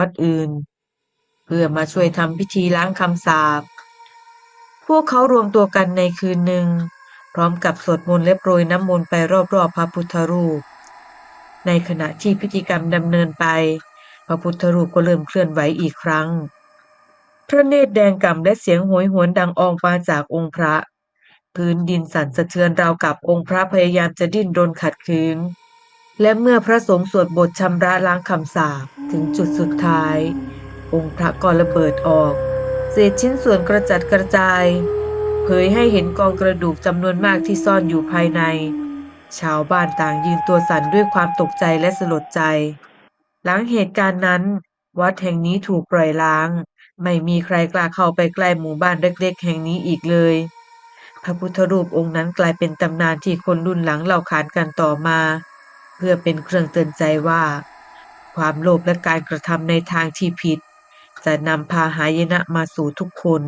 วัดอื่น เพื่อมาช่วยทำพิธีล้างคำสาปพวกเขารวมตัวกันในคืนหนึ่ง พร้อมกับสวดมนต์และโปรยน้ำมนต์ไปรอบๆพระพุทธรูป ในขณะที่พิธีกรรมดำเนินไป พระพุทธรูปก็เริ่มเคลื่อนไหวอีกครั้ง พระเนตรแดงก่ำและเสียงโหยหวนดังออกมาจากองค์พระ พื้นดินสั่นสะเทือนราวกับองค์พระพยายามจะดิ้นรนขัดขืน และเมื่อพระสงฆ์สวดบทชำระล้างคำสาปถึงจุดสุดท้าย องค์พระก็ระเบิดออก เศษชิ้นส่วนกระจัดกระจาย เผยให้เห็นกองกระดูกจำนวนมากที่ซ่อนอยู่ภายใน ชาวบ้านต่างยืนตัวสั่นด้วยความตกใจและสลดใจ หลังเหตุการณ์นั้น วัดแห่งนี้ถูกปล่อยล้าง ไม่มีใครกล้าเข้าไปใกล้หมู่บ้านเล็กๆ แห่งนี้อีกเลยพระพุทธรูปองค์นั้นกลายเป็นตำนานที่คนรุ่นหลังเล่าขานกันต่อมา พื่อเป็นเครื่องเตือนใจว่า ความโลภและการกระทำในทางที่ผิด จะนำพาหายนะมาสู่ทุกคน